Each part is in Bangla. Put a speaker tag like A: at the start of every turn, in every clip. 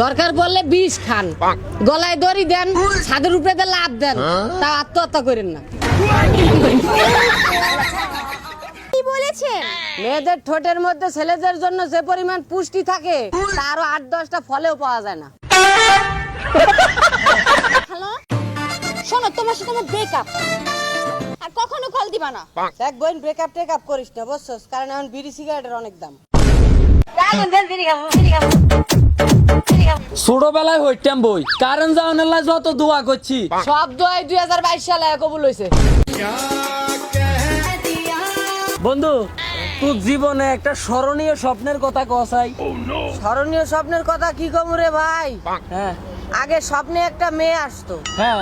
A: দরকার পড়লে বিষ খান। গলায় দড়ি দেন ছাদের উপরে লাভ দেন তা আত্মহত্যা করেন না।
B: কি বলেছেন
A: মেয়েদের ঠোঁটের মধ্যে ছেলেদের জন্য যে পরিমাণ পুষ্টি থাকে তারও আট দশটা ফলেও পাওয়া যায় না।
B: হ্যালো? শোনো তোমার সাথে আমার ব্রেকআপ আর কখনো কল দিবা না।
A: এক বোন ব্রেকআপ টেকআপ করিস না বুঝছস? কারণ এখন বিড়ি সিগারেটের অনেক দাম।
C: ছোটবেলায় হইতাম বই। কারণ লাই যত দোয়া করছি।
A: সব দোয়াই দুই হাজার বাইশ সালে কবুল হয়েছে
C: বন্ধু তুই জীবনে একটা স্মরণীয় স্বপ্নের কথা কসাই
A: স্মরণীয় স্বপ্নের কথা কি কম রে ভাই?
C: হ্যাঁ।
A: আগে স্বপ্নে একটা মেয়ে আসতো।
C: হ্যাঁ।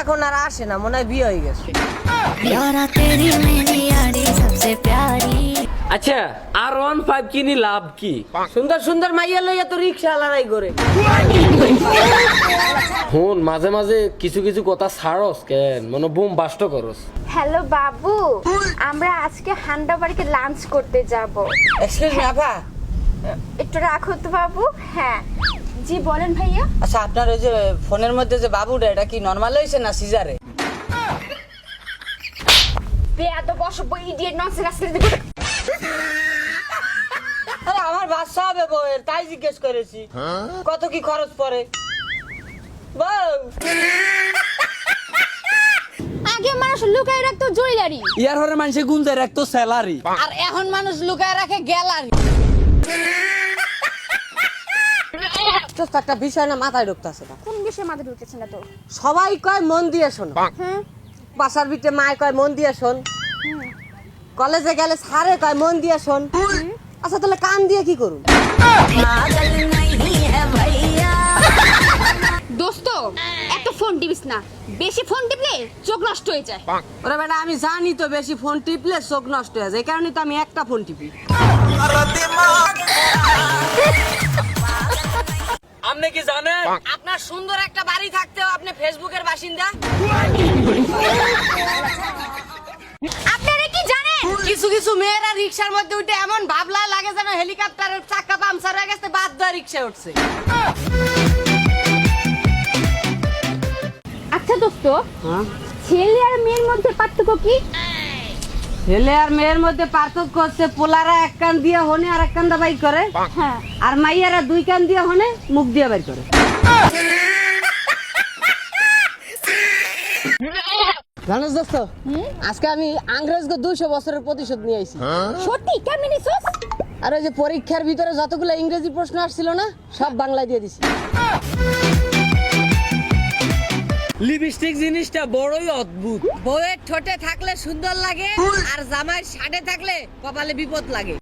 A: এখন আর আসে না মনে হয় বিয়ে হয়ে গেছে।
C: আচ্ছা আর ওয়ান ফাইভ কিনি লাভ কি?
A: সুন্দর সুন্দর মাইয়া লইয়া তো রিক্সা লড়াই করে।
C: ফোন মাঝে মাঝে কিছু কিছু কথা ছাড়স কেন? মনে বুম বাষ্ট করস।
B: হ্যালো বাবু আমরা আজকে হান্ডা বাড়িতে লাঞ্চ করতে যাব।
A: এক্সকিউজ মি আপা।
B: একটু রাখো তো বাবু? হ্যাঁ। জি বলেন ভাইয়া।
A: আচ্ছা আপনার ওই যে ফোনের মধ্যে যে বাবুটা এটা কি নর্মাল হয়েছে না সিজারে?
B: বেয়াদব অসভ্য ইডিয়েট ননসেন্স আসলে
A: আরে আমার বাচ্চা হবে বউয়ের তাই জিজ্ঞেস করেছি। কত কি খরচ পড়ে? বউ!
B: আগে মানুষ লুকায় রাখতো জুয়েলারি।
C: ইয়ার হরে মানুষে গুঞ্জে রাখতো স্যালারি।
A: আর এখন মানুষ লুকায় রাখে গ্যালারি। একটা বিষয় না মাথায় ঢুকতেছে না।
B: কোন বিষয়ে মাথা ঢুকেছে না তো?
A: সবাই কয় মন দিয়ে শোনো।
B: হ্যাঁ।
A: বাসার ভিতরে মায় কয় মন দিয়ে শোন। কলেজে গেলে সারে কয় মন দিয়ে শোন। আচ্ছা তাহলে কান দিয়ে কি করুন
B: দোস্ত এত ফোন টিপিস না। বেশি ফোন টিপলে চোখ নষ্ট হয়ে যায়।
A: ওরে বেটা আমি জানি তো বেশি ফোন টিপলে চোখ নষ্ট হয়ে যায় এই কারণে তো আমি একটা ফোন টিপি।
C: আপনি কি জানেন?
A: আপনার সুন্দর একটা বাড়ি থাকতেও আপনি ফেসবুকের বাসিন্দা? রিক্সার মধ্যে উঠে এমন ভাবলা লাগে যেন হেলিকপ্টারের চাক্কা পাংচার হয়ে গেছে বাদ দেওয়া রিক্সায় উঠছে।
B: আচ্ছা দোস্ত ছেলে আর মেয়ের মধ্যে পার্থক্য কি?
A: ছেলে আর মেয়ের মধ্যে পার্থক্য হচ্ছে পোলারা এক কান দিয়ে হনে আর এক কান দা বাই করে
B: হ্যাঁ।
A: আর মাইয়ারা দুই কান দিয়ে হনে মুখ দিয়ে বাই করে। দোস্ত আজকে আমি আংরেজকে দুশো বছরের প্রতিশোধ নিয়ে আইছি।
B: সত্যি? কেমন
A: আর ওই যে পরীক্ষার ভিতরে যতগুলো ইংরেজি প্রশ্ন আসছিল না সব বাংলায় দিয়ে দিছি।
C: লিপস্টিক জিনিসটা বড়ই অদ্ভুত।
A: বউয়ের ঠোঁটে থাকলে সুন্দর লাগে আর জামাই শাড়ে থাকলে কপালে বিপদ লাগে।